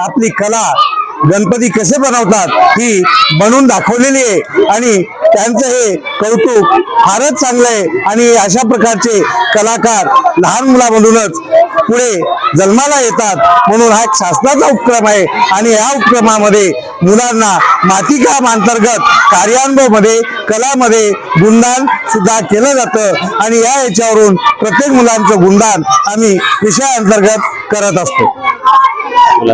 आपली कला गणपती कसे बनवतात ही बनवून दाखवलेली आहे. आणि त्यांचं हे कौतुक फारच चांगलं आहे. आणि अशा प्रकारचे कलाकार लहान मुलामधूनच पुढे जन्माला येतात. म्हणून हा एक शासनाचा उपक्रम आहे. आणि या उपक्रमामध्ये मुलांना मातीकाम अंतर्गत कार्यानुभवमध्ये कलामध्ये गुणदान सुद्धा केलं जातं. आणि या याच्यावरून प्रत्येक मुलांचं गुणदान आम्ही विषयाअंतर्गत करत असतो.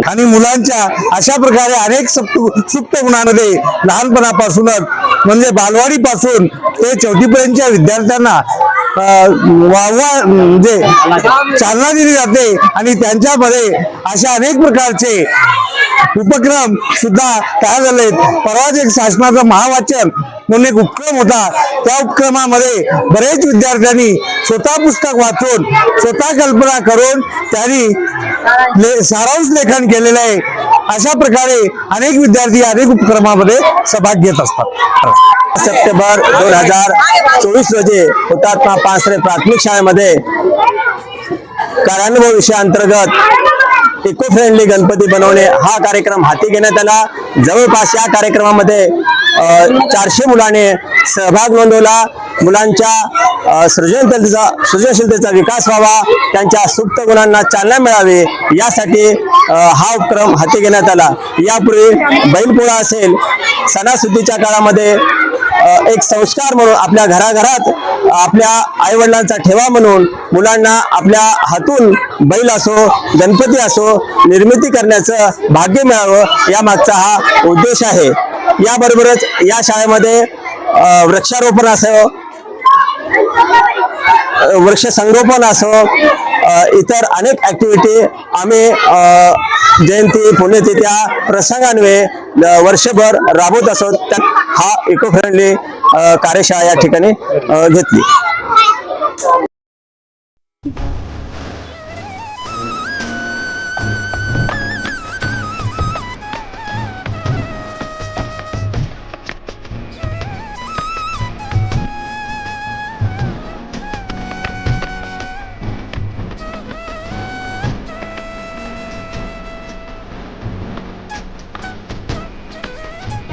आणि मुलांच्या अशा प्रकारे अनेक सुप्त गुणांमध्ये लहानपणापासूनच म्हणजे बालवाडीपासून ते चौथीपर्यंतच्या विद्यार्थ्यांना अं, वाहवा म्हणजे चालना दिली जाते. आणि त्यांच्यामध्ये अशा अनेक प्रकारचे उपक्रम सुद्धा तयार झालेत परवाच एक शासनाचं महावाचन म्हणून एक उपक्रम होता. त्या उपक्रमामध्ये बरेच विद्यार्थ्यांनी स्वतः पुस्तक वाचून स्वतः कल्पना करून त्यांनी ले- सारांश लेखन केलेलं आहे. अशा प्रकारे अनेक विद्यार्थी अनेक उपक्रमामध्ये सहभाग घेत असतात. सप्टेंबर दोन हजार चोवीस रोजी हुतात्मा पासरे प्राथमिक शाळेमध्ये कार्यानुभव विषयाअंतर्गत इको फ्रेंडली गणपती बनवणे हा कार्यक्रम हाती घेण्यात आला. जवळपास या कार्यक्रमामध्ये चारशे मुलाने सहभाग नोंदवला. मुलांच्या सृजनशीलतेचा सृजनशीलतेचा विकास व्हावा. त्यांच्या सुप्त गुणांना चालना मिळावी यासाठी हा उपक्रम हाती घेण्यात आला. यापूर्वी बैलपोळा असेल सणासुदीच्या काळामध्ये एक संस्कार म्हणून आपल्या घराघरात आपल्या आईवडिलांचा ठेवा म्हणून मुलांना आपल्या हातून बैल असो गणपती असो निर्मिती करण्याचं भाग्य मिळावं या मागचा हा उद्देश आहे. याबरोबरच या शाळेमध्ये वृक्षारोपण असो वृक्ष संगोपन असो इतर अनेक ऍक्टिव्हिटी आम्ही जयंती पुण्यतिथी त्या प्रसंगान्वये वर्षभर राबवत असत. त्यात हा इको फ्रेंडली कार्यशाळा या ठिकाणी घेतली.